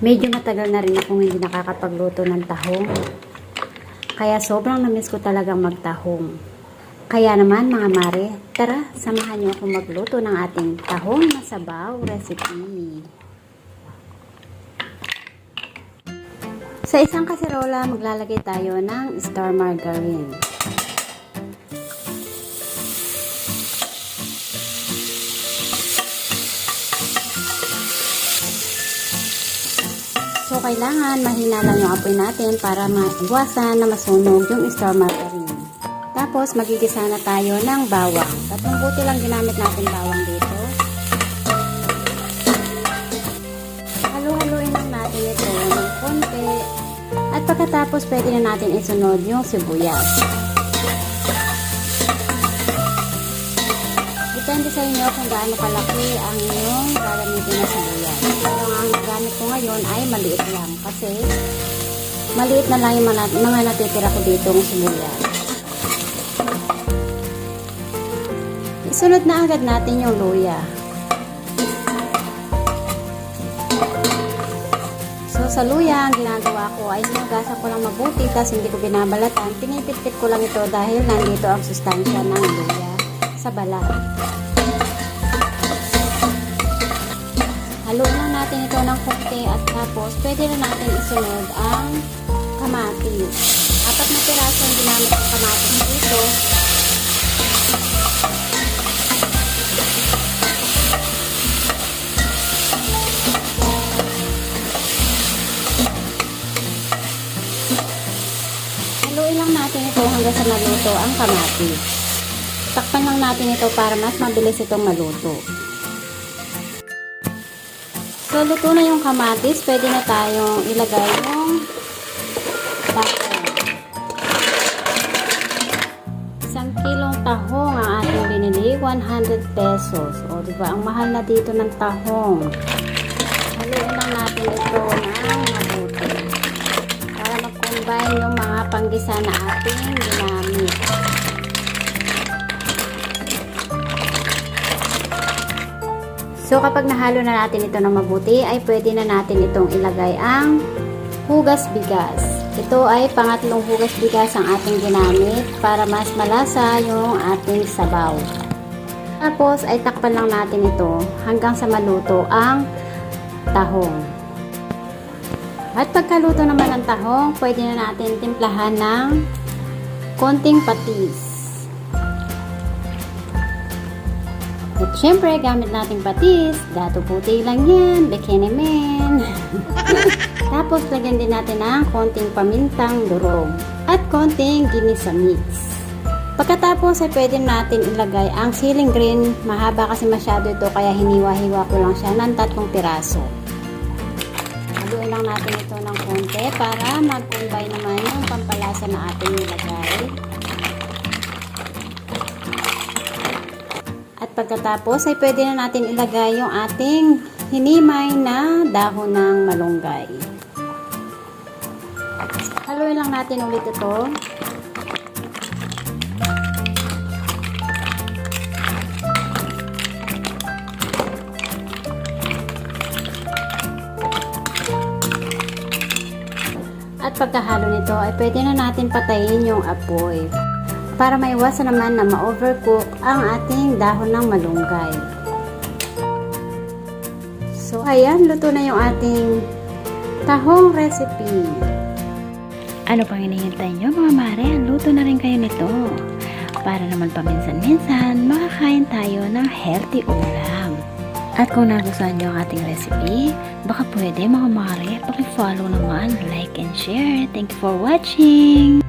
Medyo matagal na rin akong hindi nakakapagluto ng tahong. Kaya sobrang namiss ko talagang magtahong. Kaya naman mga mare, tara, samahan niyo ako magluto ng ating tahong na sabaw recipe. Sa isang kaserola, maglalagay tayo ng star margarine. So, kailangan mahina lang yung apoy natin para maiwasan na masunog yung star margarine. Tapos, magigisa na tayo ng bawang. Tatlong buti lang ginamit natin bawang dito. Halu-haluin lang natin ito ng konti. At pagkatapos, pwede na natin isunod yung sibuyas. Depende sa inyo kung gaano kalaki ang inyong ngayon ay maliit lang kasi maliit na lang yung mga, mga natitira ko dito ng sibuyas. Isunod na agad natin yung luya. So sa luya, ang ginagawa ko ay hinugasan ko lang mabuti tapos hindi ko binabalatan. Pinipit-pit ko lang ito dahil nandito ang sustansya ng luya sa balat. Haluin lang natin ito ng konti at tapos pwede na natin isunod ang kamatis. Apat na piraso ang ginamit ng kamatis dito. Haluin lang natin ito hanggang sa maluto ang kamatis. Takpan lang natin ito para mas mabilis itong maluto. So, luto na yung kamatis. Pwede na tayong ilagay yung tahong. Isang kilong tahong ang ating binili. 100 pesos. O, di ba? Ang mahal na dito ng tahong. Haluin lang natin ito ng mabuti. Para mag-combine yung mga panggisa na ating ginamit. So kapag nahalo na natin ito ng mabuti, ay pwede na natin itong ilagay ang hugas bigas. Ito ay pangatlong hugas bigas ang ating ginamit para mas malasa yung ating sabaw. Tapos ay takpan lang natin ito hanggang sa maluto ang tahong. At pagkaluto naman ng tahong, pwede na natin timplahan ng konting patis. At syempre, gamit nating patis. Dato puti lang yan. Bikini men. Tapos, lagyan din natin ng konting pamintang durog. At konting ginisa mix. Pagkatapos, ay pwede natin ilagay ang ceiling green. Mahaba kasi masyado ito, kaya hiniwa-hiwa ko lang siya ng tatlong piraso. Haluin lang natin ito ng konti para mag-combine naman yung pampalasa na ating nilagay. At pagkatapos ay pwede na natin ilagay yung ating hinimay na dahon ng malunggay. Haluin lang natin ulit ito. At pagkahalo nito ay pwede na natin patayin yung apoy para maiwasan naman na ma-overcook ang ating dahon ng malunggay. So, ayan, luto na yung ating tahong recipe. Ano pang hinihintay nyo mga mare? Luto na rin kayo nito. Para naman paminsan-minsan, makakain tayo ng healthy ulam. At kung nagustuhan nyo ang ating recipe, baka pwede mga mare, pakifollow naman, like and share. Thank you for watching!